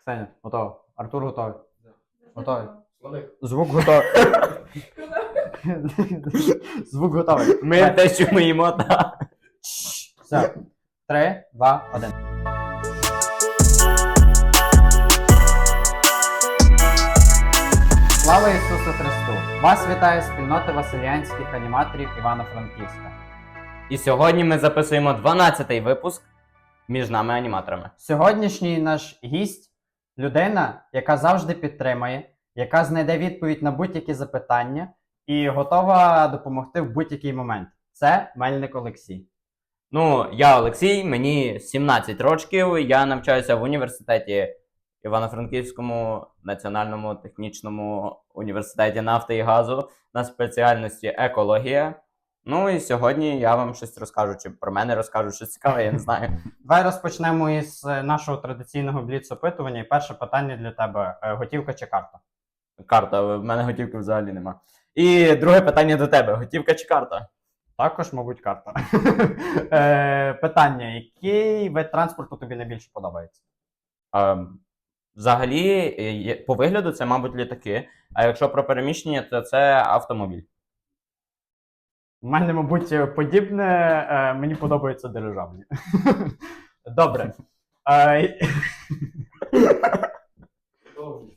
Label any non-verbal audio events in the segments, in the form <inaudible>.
Ксеня, готовий. Артур готовий. Готовий. Звук готовий. Звук готовий. Ми те, що ми їмо, так. Все. Три, два, один. Слава Ісусу Христу! Вас вітає спільнота василянських аніматорів Івано-Франківська. І сьогодні ми записуємо 12-й випуск між нами аніматорами. Сьогоднішній наш гість людина, яка завжди підтримає, яка знайде відповідь на будь-які запитання і готова допомогти в будь-який момент. Це Мельник Олексій. Ну, я Олексій, мені 17 років, я навчаюся в університеті Івано-Франківському національному технічному університеті нафти і газу на спеціальності екологія. Ну і сьогодні я вам щось розкажу, чи про мене розкажу щось цікаве, я не знаю. <laughs> Давай розпочнемо із е, нашого традиційного бліц-опитування. І перше питання для тебе: Е, готівка чи карта? Карта, в мене готівки взагалі нема. І друге питання до тебе: готівка чи карта? Також, мабуть, карта. <laughs> Е, Питання: який вид транспорту тобі найбільше подобається? Взагалі, е, по вигляду це, мабуть, літаки. А якщо про переміщення, то це автомобіль. У мене, мабуть, подібне. е, Мені подобаються дирижаблі. <laughs> Добре. Е, <laughs>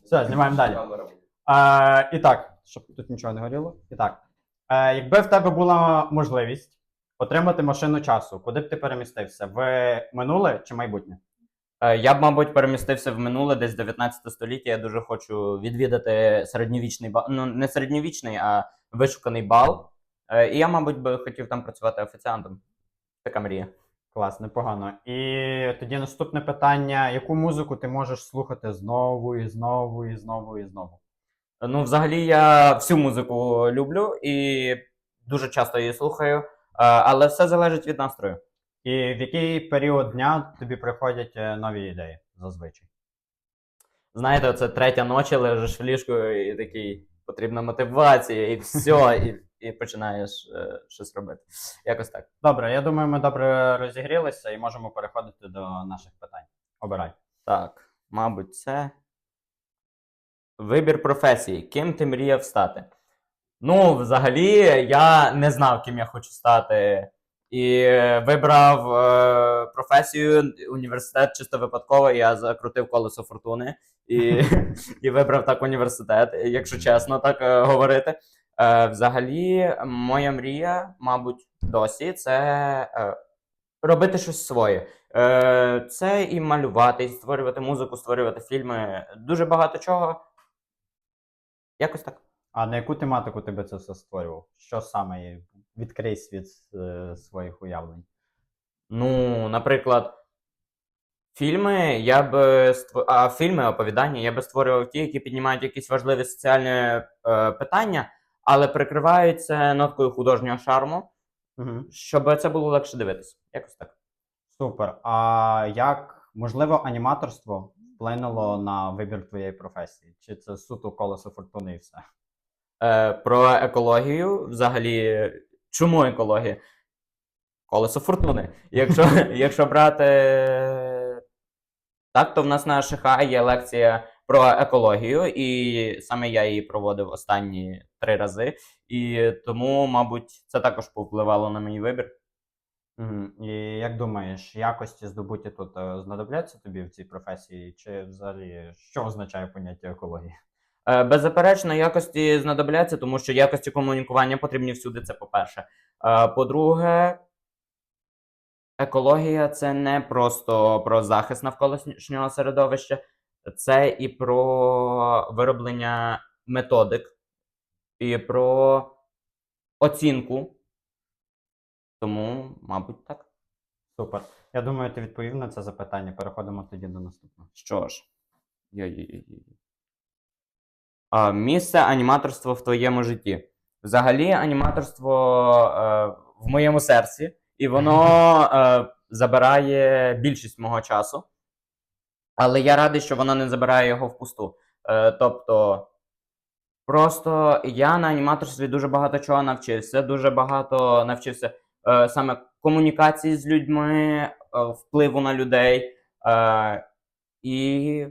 Все, знімаємо далі. Е, І так, щоб тут нічого не горіло. І так. Якби в тебе була можливість отримати машину часу, куди б ти перемістився? В минуле чи майбутнє? Я б, мабуть, перемістився в минуле десь 19 століття. Я дуже хочу відвідати середньовічний бал. Ну, не середньовічний, а вишуканий бал. Е, І я, мабуть, би хотів там працювати офіціантом. Така мрія. Клас, непогано. І тоді наступне питання: яку музику ти можеш слухати знову і знову і знову і знову? Ну, взагалі, я всю музику люблю і дуже часто її слухаю, е, але все залежить від настрою. І в який період дня тобі приходять е, нові ідеї зазвичай? Знаєте, це третя ночі, лежиш в ліжку і такий потрібна мотивація, і все, і, і починаєш е, щось робити. Якось так. Добре, я думаю, ми добре розігрілися і можемо переходити до наших питань. Обирай. Так, мабуть, це. Вибір професії. Ким ти мріяв стати? Ну, взагалі, я не знав, ким я хочу стати. І вибрав е, професію, університет чисто випадково. Я закрутив колесо фортуни і, <laughs> і вибрав так університет, якщо чесно так е, говорити. Е, взагалі, моя мрія, мабуть, досі це е, робити щось своє. Е, це і малювати, і створювати музику, створювати фільми. Дуже багато чого. Якось так. А на яку тематику ти би це все створював? Що саме є? відкрий світ е, своїх уявлень? Ну, наприклад, фільми я б ство- а фільми, оповідання я би створював ті, які піднімають якісь важливі соціальні е, питання, але прикриваються ноткою художнього шарму, Угу. щоб це було легше дивитися. Якось так. Супер. А як можливо аніматорство вплинуло на вибір твоєї професії? Чи це суто колесо фортуни і все? Е, про екологію, взагалі, чому екологія? Колесо фортуни. Якщо, <laughs> якщо брати так, то в нас на ШХ є лекція про екологію, і саме я її проводив останні три рази. І тому, мабуть, це також повпливало на мій вибір. Угу. І як думаєш, якості здобуті тут е, знадобляться тобі в цій професії? Чи взагалі що означає поняття екології? Е, Беззаперечно, якості знадобляться, тому що якості комунікування потрібні всюди. Це по-перше. Е, По-друге, екологія це не просто про захист навколишнього середовища, це і про вироблення методик, і про оцінку. Тому, мабуть, так. Супер. Я думаю, ти відповів на це запитання. Переходимо тоді до наступного. Що ж. А, місце аніматорства в твоєму житті. Взагалі, аніматорство е, в моєму серці, і воно е, забирає більшість мого часу. Але я радий, що воно не забирає його впусту. Е, тобто, просто я на аніматорстві дуже багато чого навчився, дуже багато навчився е, саме комунікації з людьми, е, впливу на людей. Е, і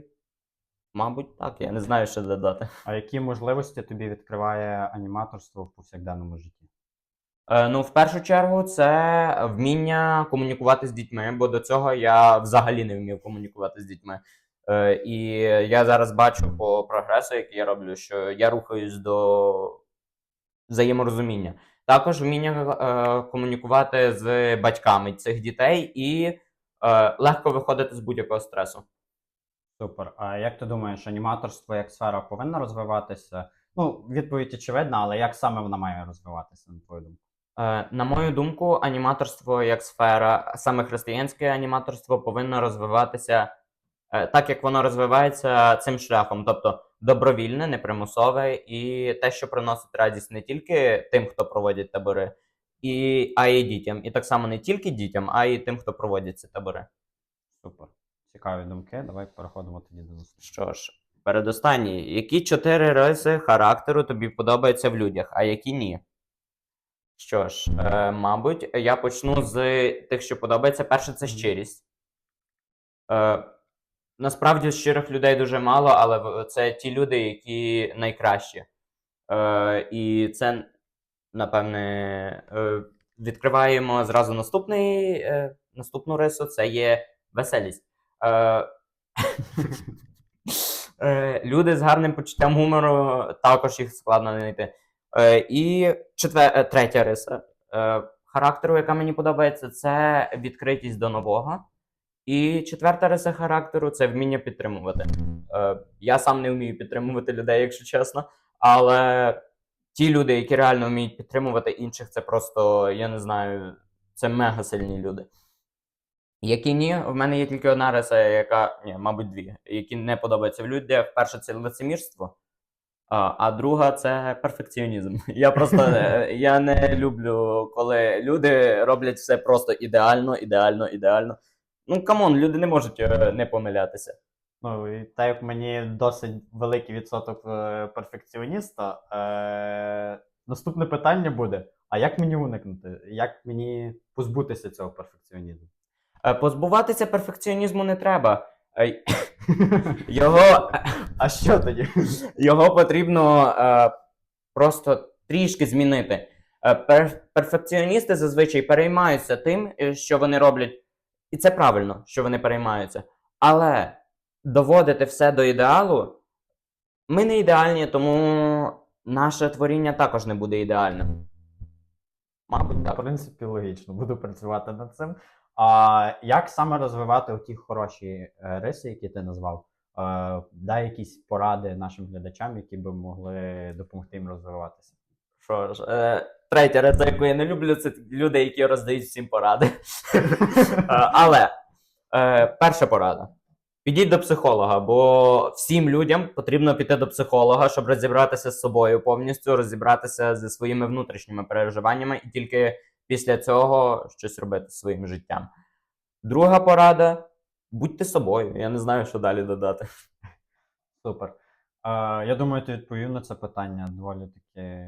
Мабуть, так, я не знаю, що додати. А які можливості тобі відкриває аніматорство в повсякденному житті? Е, ну, в першу чергу, це вміння комунікувати з дітьми, бо до цього я взагалі не вмів комунікувати з дітьми. Е, і я зараз бачу по прогресу, який я роблю, що я рухаюсь до взаєморозуміння. Також вміння е, комунікувати з батьками цих дітей і легко виходити з будь-якого стресу. Супер. А як ти думаєш, аніматорство як сфера повинна розвиватися? Ну, відповідь очевидна, але як саме вона має розвиватися, на твою думку? Е, На мою думку, аніматорство як сфера, саме християнське аніматорство повинно розвиватися е, так, як воно розвивається цим шляхом, тобто добровільне, непримусове і те, що приносить радість не тільки тим, хто проводить табори, і, а й дітям. І так само не тільки дітям, а й тим, хто проводить ці табори. Супер. Цікаві думки. Давай переходимо тоді до наступного. Що ж, передостанній. Які чотири риси характеру тобі подобаються в людях, а які ні? Що ж, е, мабуть, я почну з тих, що подобається. Перше, це щирість. Е, насправді щирих людей дуже мало, але це ті люди, які найкращі. Е, і це, напевне, е, відкриваємо зразу наступний, е, наступну рису це є веселість. Е, <laughs> Е, Люди з гарним почуттям гумору також їх складно знайти. Е, І четвер... е, третя риса е, характеру, яка мені подобається, це відкритість до нового. І четверта риса характеру це вміння підтримувати. Я сам не вмію підтримувати людей, якщо чесно. Але ті люди, які реально вміють підтримувати інших, це просто, я не знаю, це мега сильні люди. Які ні, в мене є тільки одна риса, яка, ні, мабуть, дві, які не подобаються в людях. Перша це лицемірство, а, а друга це перфекціонізм. <laughs> Я просто е, я не люблю, коли люди роблять все просто ідеально, ідеально, ідеально. Ну, камон, люди не можуть е, не помилятися. Ну, і так як мені досить великий відсоток е, перфекціоніста, е, наступне питання буде: а як мені уникнути? Як мені позбутися цього перфекціонізму? Позбуватися перфекціонізму не треба. <laughs> Його, А що тоді? його потрібно е, просто трішки змінити. Е, пер- перфекціоністи зазвичай переймаються тим, е, що вони роблять, і це правильно, що вони переймаються. Але доводити все до ідеалу, ми не ідеальні, тому наше творіння також не буде ідеальним. Мабуть, В принципі, логічно, буду працювати над цим. А як саме розвивати ті хороші е, риси, які ти назвав? Е, дай якісь поради нашим глядачам, які би могли допомогти їм розвиватися. Що ж, е, третя риса, яку я не люблю, це люди, які роздають всім поради. Е, Але перша порада. Підіть до психолога, бо всім людям потрібно піти до психолога, щоб розібратися з собою повністю, розібратися зі своїми внутрішніми переживаннями, і тільки після цього щось робити зі своїм життям. Друга порада будьте собою. Я не знаю, що далі додати. Супер. Е, я думаю, ти відповів на це питання. Доволі такі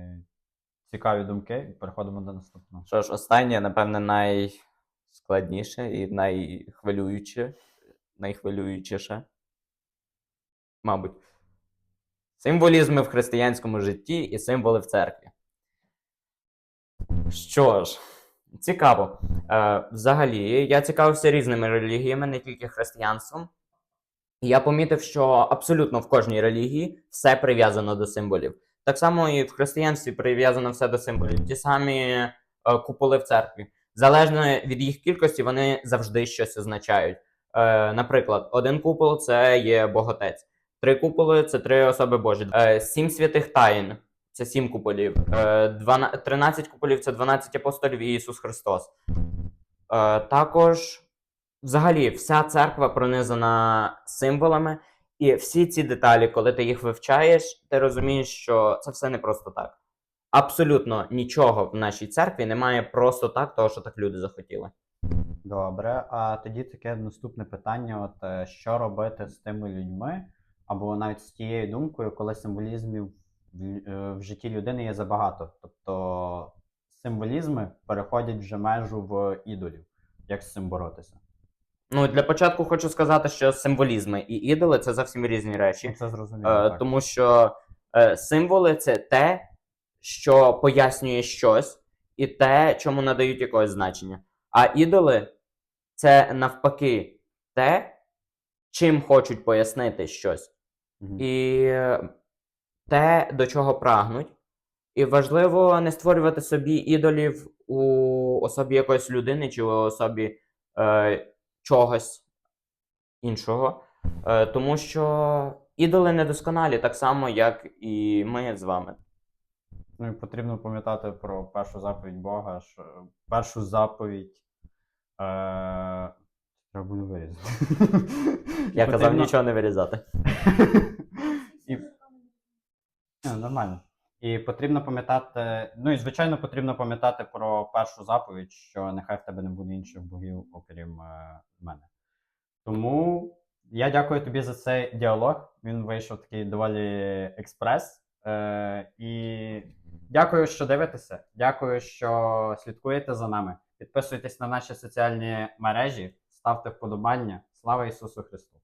цікаві думки. Переходимо до наступного. Що ж, останнє, напевне, найскладніше і найхвилююче, найхвилюючіше. Мабуть. Символізми в християнському житті і символи в церкві. Що ж, цікаво. Е, взагалі, я цікавився різними релігіями, не тільки християнством. Я помітив, що абсолютно в кожній релігії все прив'язано до символів. Так само і в християнстві прив'язано все до символів. Ті самі е, куполи в церкві. Залежно від їх кількості, вони завжди щось означають. Е, наприклад, один купол це є Боготець, три куполи це три особи Божі, е, сім святих таїн це сім куполів, е, 12, 13 куполів це 12 апостолів і Ісус Христос. Е, також, взагалі, вся церква пронизана символами, і всі ці деталі, коли ти їх вивчаєш, ти розумієш, що це все не просто так. Абсолютно нічого в нашій церкві немає просто так, того, що так люди захотіли. Добре, а тоді таке наступне питання: от е, що робити з тими людьми, або навіть з тією думкою, коли символізмів в, е, в житті людини є забагато. Тобто символізми переходять вже межу в ідолів. Як з цим боротися? Ну, для початку хочу сказати, що символізми і ідоли це зовсім різні речі. Це зрозуміло. Е, так. тому що е, символи це те, що пояснює щось, і те, чому надають якогось значення. А ідоли це навпаки те, чим хочуть пояснити щось. Мгм. І е, те, до чого прагнуть. І важливо не створювати собі ідолів у особі якоїсь людини чи у особі е, чогось іншого. Е, тому що ідоли недосконалі, так само, як і ми з вами. Ну і потрібно пам'ятати про першу заповідь Бога, що першу заповідь. Е... Треба буде вирізати. Я казав нічого не вирізати. <laughs> Е, Нормально. І потрібно пам'ятати, ну і звичайно, потрібно пам'ятати про першу заповідь, що нехай в тебе не буде інших богів, окрім е, мене. Тому я дякую тобі за цей діалог. Він вийшов такий доволі експрес. Е, і дякую, що дивитеся. Дякую, що слідкуєте за нами. Підписуйтесь на наші соціальні мережі, ставте вподобання. Слава Ісусу Христу!